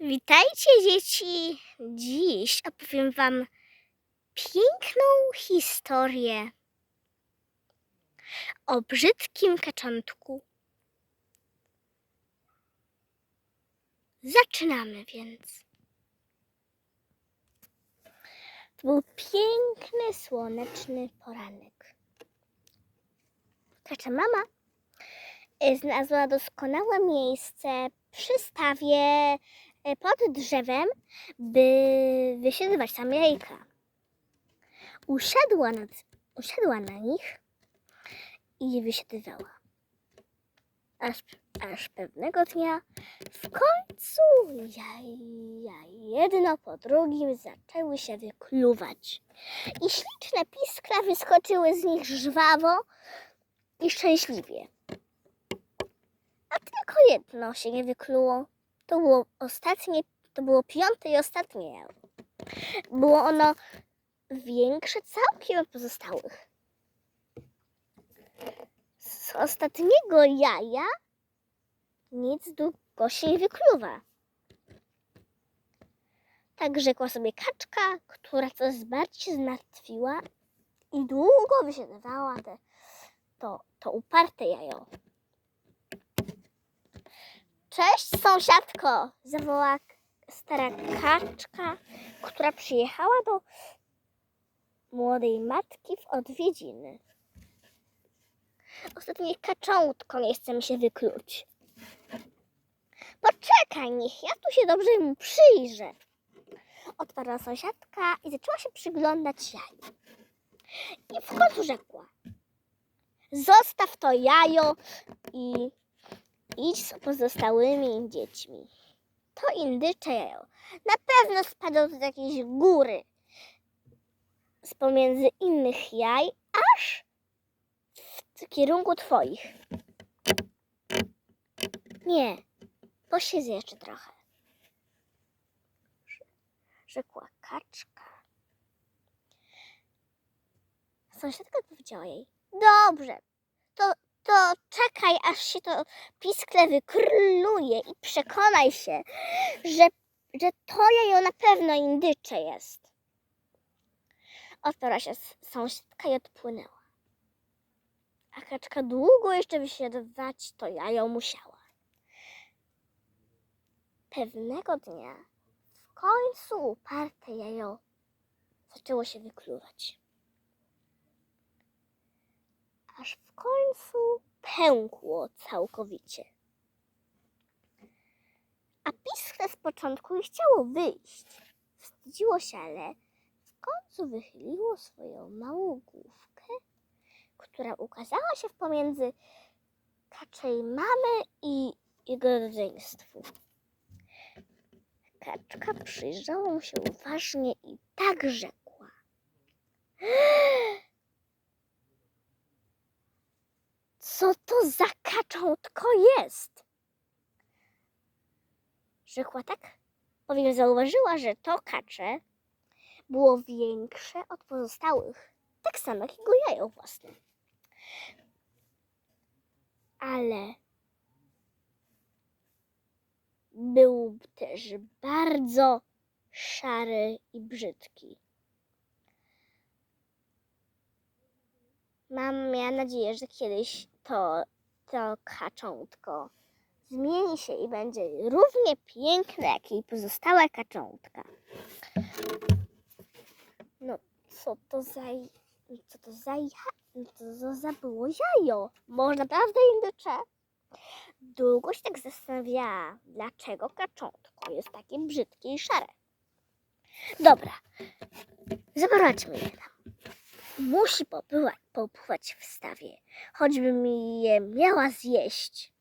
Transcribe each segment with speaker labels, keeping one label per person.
Speaker 1: Witajcie dzieci! Dziś opowiem wam piękną historię o brzydkim kaczątku. Zaczynamy więc. To był piękny, słoneczny poranek. Kacza mama e, znalazła doskonałe miejsce przy stawie pod drzewem, by wysiadywać tam jajka. Usiadła, nad, usiadła na nich i je. Aż, aż pewnego dnia w końcu jaja jedno po drugim zaczęły się wykluwać. I śliczne piskra wyskoczyły z nich żwawo i szczęśliwie. A tylko jedno się nie wykluło. To było ostatnie, to było piąte i ostatnie jajo. Było ono większe całkiem od pozostałych. Z ostatniego jaja nic długo się nie wykluwa. Tak rzekła sobie kaczka, która coraz bardziej zmartwiła i długo wysiadywała to, to uparte jajo. Cześć sąsiadko, zawołała stara kaczka, która przyjechała do młodej matki w odwiedziny. Ostatnie kaczątko nie chce mi się wykluć. Poczekaj, niech ja tu się dobrze mu przyjrzę. Otwarła sąsiadka i zaczęła się przyglądać jaju. I w końcu rzekła. Zostaw to jajo i idź z pozostałymi dziećmi. To indycze jajo. Na pewno spadło z jakiejś góry z pomiędzy innych jaj, aż w kierunku twoich. Nie, posiedzę jeszcze trochę. Rzekła kaczka. Sąsiadka powiedziała jej, dobrze, to, to czekaj, aż się to piskle wykróluje i przekonaj się, że, że to jajo na pewno indycze jest. Otwarła się sąsiadka i odpłynęła. A kaczka długo jeszcze wysiadywać to jajo musiała. Pewnego dnia w końcu uparte jajo zaczęło się wykluwać. Aż w końcu pękło całkowicie. A piskle z początku nie chciało wyjść. Wstydziło się, ale w końcu wychyliło swoją małą główkę, która ukazała się pomiędzy kaczej mamy i jego rodzeństwu. Kaczka przyjrzała mu się uważnie i tak rzekła. Co to za kaczątko jest? Rzekła tak, bowiem zauważyła, że to kacze było większe od pozostałych, tak samo jak jego jajo własne. Ale był też bardzo szary i brzydki. Mam miała nadzieję, że kiedyś to, to kaczątko zmieni się i będzie równie piękne, jak jej pozostałe kaczątka. No, co to za... Co to za ja... Co za było jajo? Może naprawdę indycze? Długo się tak zastanawiała, dlaczego kaczątko jest takie brzydkie i szare. Dobra, zobaczmy je tam. Musi popływać, popływać w stawie, choćby mi je miała zjeść.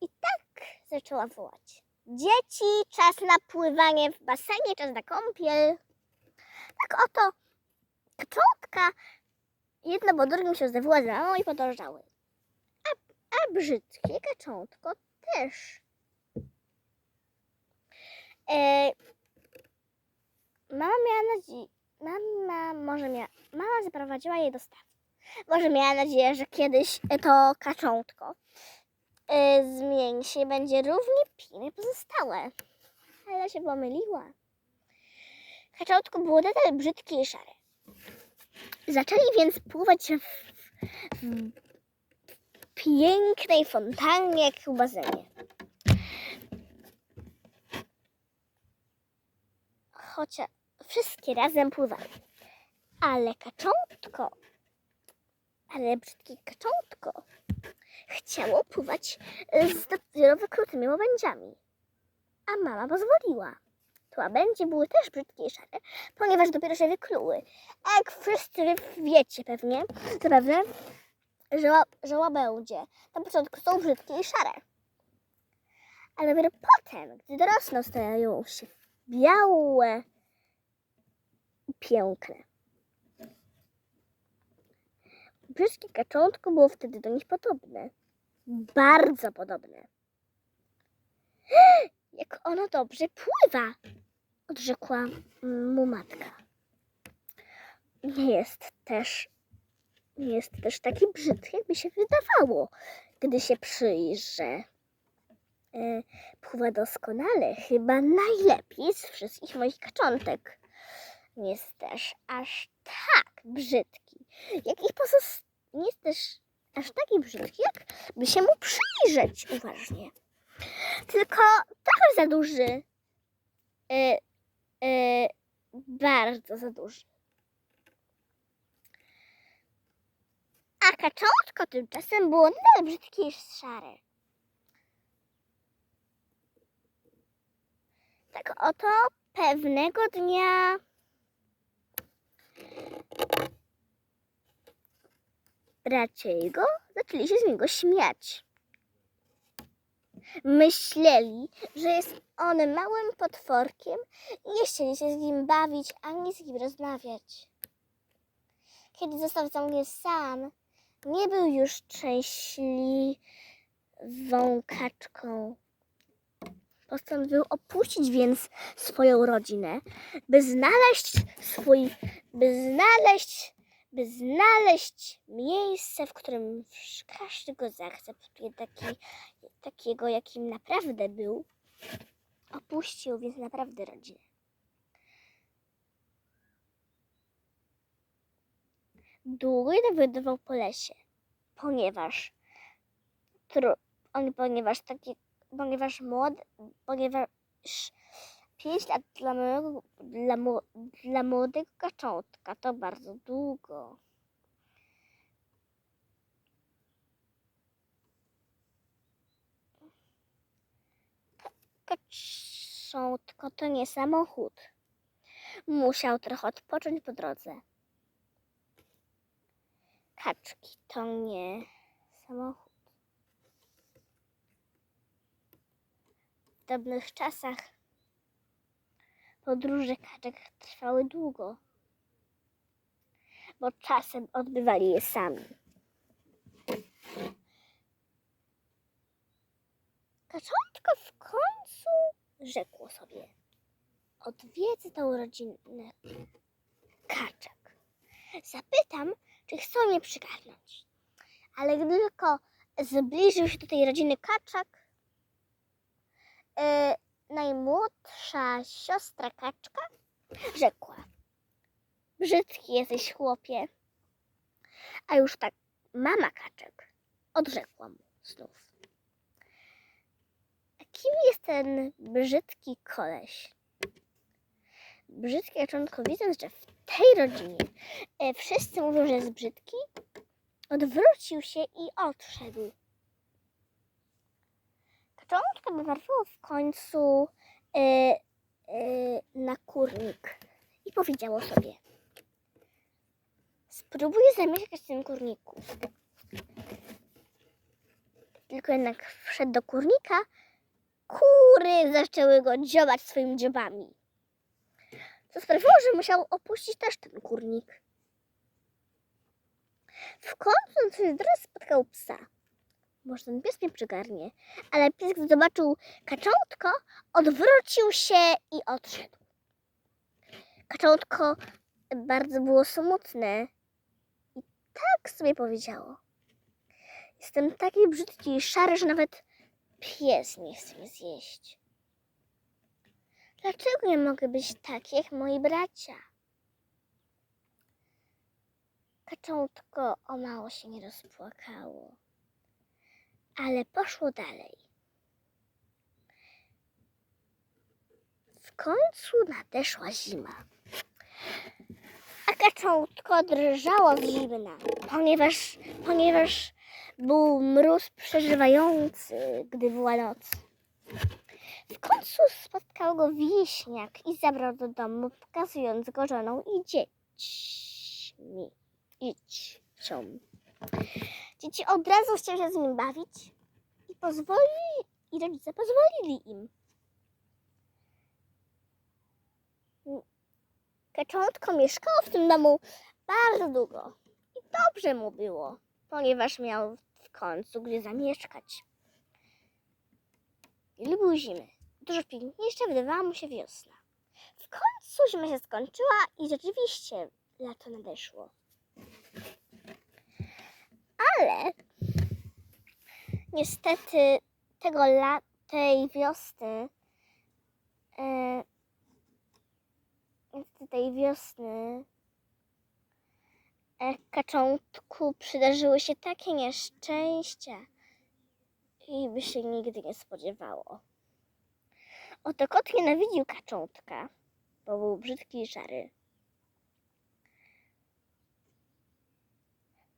Speaker 1: I tak zaczęła wołać. Dzieci, czas na pływanie w basenie, czas na kąpiel. Tak oto kaczątka jedno po drugim się zdewiła za mamą i podążały. A, a brzydkie kaczątko też. E, mama miała nadzieję, mama może miała, mama zaprowadziła je do stawu. Może miała nadzieję, że kiedyś to kaczątko y, zmieni się i będzie równie jak pozostałe. Ale się pomyliła. Kaczątko było nadal brzydkie i szare. Zaczęli więc pływać w, w pięknej fontannie jak w bazenie. Chociaż wszystkie razem pływali. Ale kaczątko, ale brzydkie kaczątko chciało pływać z dopiero wykrutymi łabędziami. A mama pozwoliła. To łabędzie były też brzydkie i szare, ponieważ dopiero się wykluły. Jak wszyscy wiecie pewnie, zapewne, że, że łabędzie na początku są brzydkie i szare. Ale dopiero potem, gdy dorosną, stają się białe piękne. Brzydkie kaczątko było wtedy do nich podobne. Bardzo podobne. Jak ono dobrze pływa, odrzekła mu matka. Nie jest też, nie jest też taki brzydki, jakby się wydawało, gdy się przyjrzy. E, pływa doskonale, chyba najlepiej z wszystkich moich kaczątek. Nie jest też aż tak brzydki, jak ich pozostałych. Nie jest też aż taki brzydki, jak by się mu przyjrzeć uważnie. Tylko trochę za duży. E, e, bardzo za duży. A kaczątko tymczasem było nadal brzydkie i szare. Tak oto pewnego dnia bracia jego zaczęli się z niego śmiać. Myśleli, że jest on małym potworkiem i nie chcieli się z nim bawić ani z nim rozmawiać. Kiedy został zamknięty sam, nie był już szczęśliwą kaczką. Postanowił opuścić więc swoją rodzinę, by znaleźć swój, by znaleźć, by znaleźć miejsce, w którym każdy go zaakceptuje taki, takiego, jakim naprawdę był. Opuścił więc naprawdę rodzinę. Długo nawiadował po lesie, ponieważ on, ponieważ taki, ponieważ młody, ponieważ pięć lat dla małego, dla, dla młodego kaczątka to bardzo długo. Kaczątko to nie samochód. Musiał trochę odpocząć po drodze. Kaczki to nie samochód. W dawnych czasach podróże kaczek trwały długo, bo czasem odbywali je sami. Kaczątko w końcu rzekło sobie: Odwiedzę tą rodzinę kaczek. Zapytam, czy chcą mnie przygarnąć. Ale gdy tylko zbliżył się do tej rodziny kaczek, e, najmłodsza siostra kaczka rzekła: Brzydki jesteś, chłopie. A już tak mama kaczek odrzekła mu znów. A kim jest ten brzydki koleś? Brzydkie kaczątko, widząc, że w tej rodzinie e, wszyscy mówią, że jest brzydki, odwrócił się i odszedł. Kaczątko wywarło w końcu e, e, na kurnik i powiedziało sobie: Spróbuję zamieszkać w tym kurniku. Tylko jednak wszedł do kurnika, kury zaczęły go dziobać swoimi dziobami. Co sprawiło, że musiał opuścić też ten kurnik. W końcu drodze spotkał psa. Może ten pies mnie przygarnie, ale pies, gdy zobaczył kaczątko, odwrócił się i odszedł. Kaczątko bardzo było smutne i tak sobie powiedziało. Jestem taki brzydki i szary, że nawet pies nie chce mnie zjeść. Dlaczego nie mogę być taki jak moi bracia? Kaczątko o mało się nie rozpłakało, ale poszło dalej. W końcu nadeszła zima. A kaczątko drżało z zimna, ponieważ, ponieważ był mróz przeżywający, gdy była noc. W końcu spotkał go wieśniak i zabrał do domu, pokazując go żoną i dziećmi. Idź, ciom. Dzieci od razu chciały się z nim bawić i pozwolili, i rodzice pozwolili im. Kaczątko mieszkało w tym domu bardzo długo i dobrze mu było, ponieważ miał w końcu gdzie zamieszkać. Lubił zimy. Dużo piękniejsza wydawała mu się wiosna. W końcu zima się skończyła i rzeczywiście lato nadeszło. Ale niestety tego tej wiosny e, tej wiosny e, kaczątku przydarzyły się takie nieszczęścia i by się nigdy nie spodziewało. Oto kot nienawidził kaczątka, bo był brzydki i szary.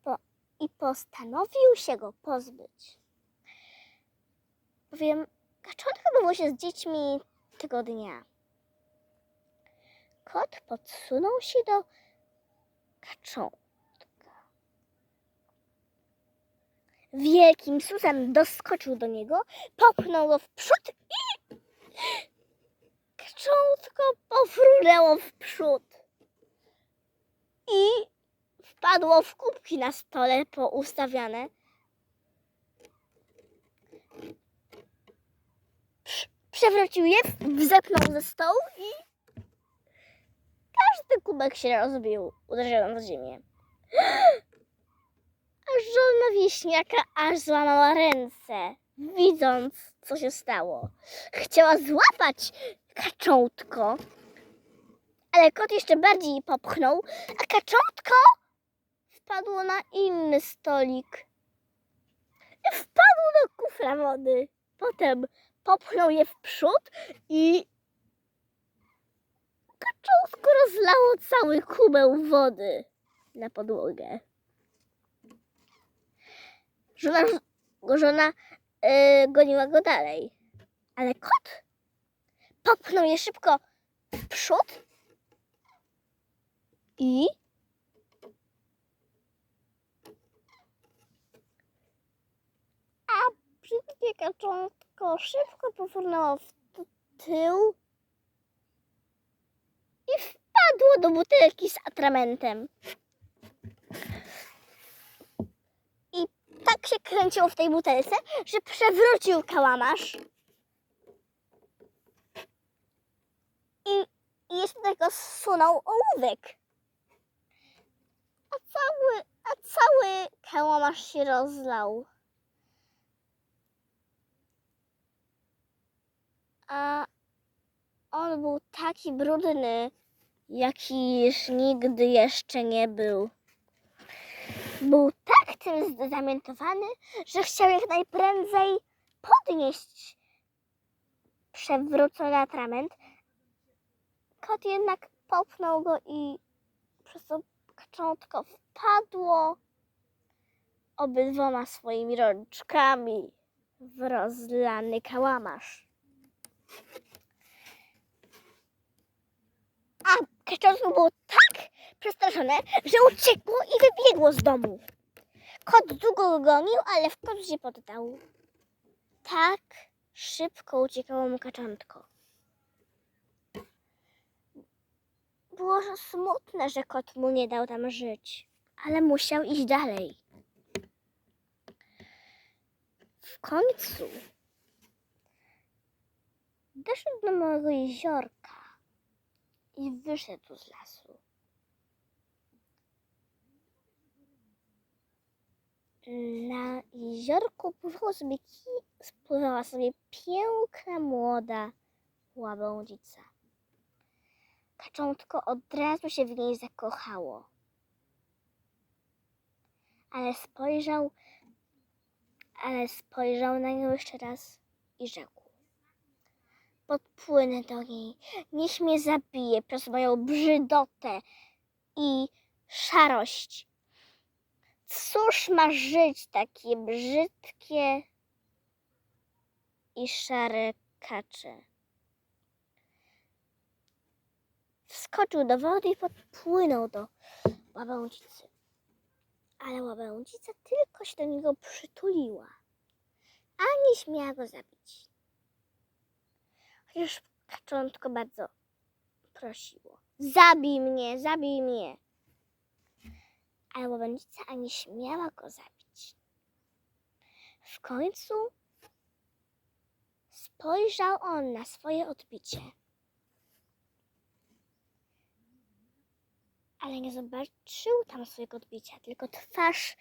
Speaker 1: Po, I postanowił się go pozbyć. Bowiem kaczątko bawiło się z dziećmi tego dnia. Kot podsunął się do kaczątka. Wielkim susem doskoczył do niego, popchnął go w przód i kaczątko pofrunęło w przód. I wpadło w kubki na stole poustawiane. Prz- Przewrócił je, wzepnął ze stołu i każdy kubek się rozbił, uderzając w ziemię. A żona wieśniaka aż złamała ręce, widząc, co się stało. Chciała złapać kaczątko, ale kot jeszcze bardziej popchnął, a kaczątko wpadło na inny stolik. I wpadło do kufra wody. Potem popchnął je w przód i kaczątko rozlało cały kubeł wody na podłogę. Żona, żona yy, goniła go dalej, ale kot popchnął je szybko w przód i a brzydkie kaczątko szybko pofrunęło w tył i wpadło do butelki z atramentem. I tak się kręciło w tej butelce, że przewrócił kałamarz. I, jeszcze tego zsunął ołówek. A cały, a cały kałamarz się rozlał. A on był taki brudny, jaki już nigdy jeszcze nie był. Był tak tym zdezorientowany, że chciał jak najprędzej podnieść przewrócony atrament. Kot jednak popchnął go i przez to kaczątko wpadło obydwoma swoimi rączkami w rozlany kałamarz. A kaczątko było tak przestraszone, że uciekło i wybiegło z domu. Kot długo go gonił, ale w końcu się poddał. Tak szybko uciekało mu kaczątko. Było smutne, że kot mu nie dał tam żyć, ale musiał iść dalej. W końcu doszedł do małego jeziorka i wyszedł z lasu. Na jeziorku pływało sobie, spływała sobie piękna młoda łabędzica. Kaczątko od razu się w niej zakochało. Ale spojrzał, ale spojrzał na nią jeszcze raz i rzekł. Podpłynę do niej, niech mnie zabije przez moją brzydotę i szarość. Cóż ma żyć takie brzydkie i szare kacze? Wskoczył do wody i podpłynął do łabędzicy. Ale łabędzica tylko się do niego przytuliła, a nie śmiała go zabić. Chociaż kaczątko bardzo prosiło. Zabij mnie, zabij mnie. Ale łabędzica ani śmiała go zabić. W końcu spojrzał on na swoje odbicie. Ale nie zobaczył tam swojego odbicia, tylko twarz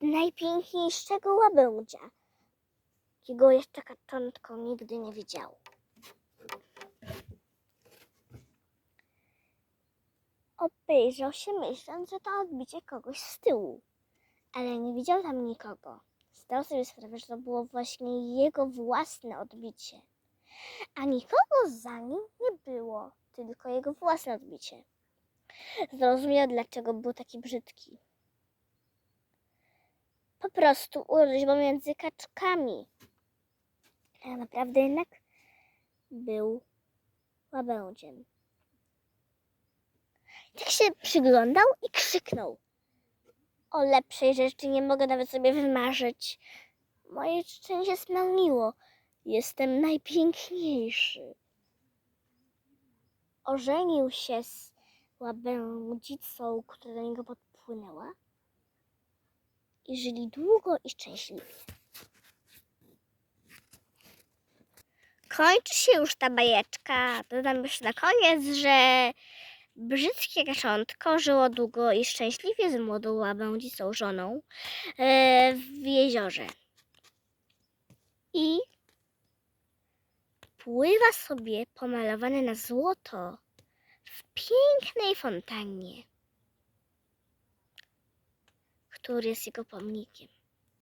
Speaker 1: najpiękniejszego łabędzia, jakiego jeszcze kaczątko nigdy nie widziało. Obejrzał się myśląc, że to odbicie kogoś z tyłu, ale nie widział tam nikogo. Zdał sobie sprawę, że to było właśnie jego własne odbicie, a nikogo za nim nie było, tylko jego własne odbicie. Zrozumiał, dlaczego był taki brzydki. Po prostu urodził między kaczkami. A naprawdę jednak był łabędziem. Tak się przyglądał i krzyknął. O lepszej rzeczy nie mogę nawet sobie wymarzyć. Moje życzenie się spełniło. Jestem najpiękniejszy. Ożenił się z łabędzicą, która do niego podpłynęła i żyli długo i szczęśliwie. Kończy się już ta bajeczka. Dodam jeszcze na koniec, że brzydkie kaczątko żyło długo i szczęśliwie z młodą łabędzicą żoną e, w jeziorze. I pływa sobie pomalowane na złoto w pięknej fontannie, który jest jego pomnikiem.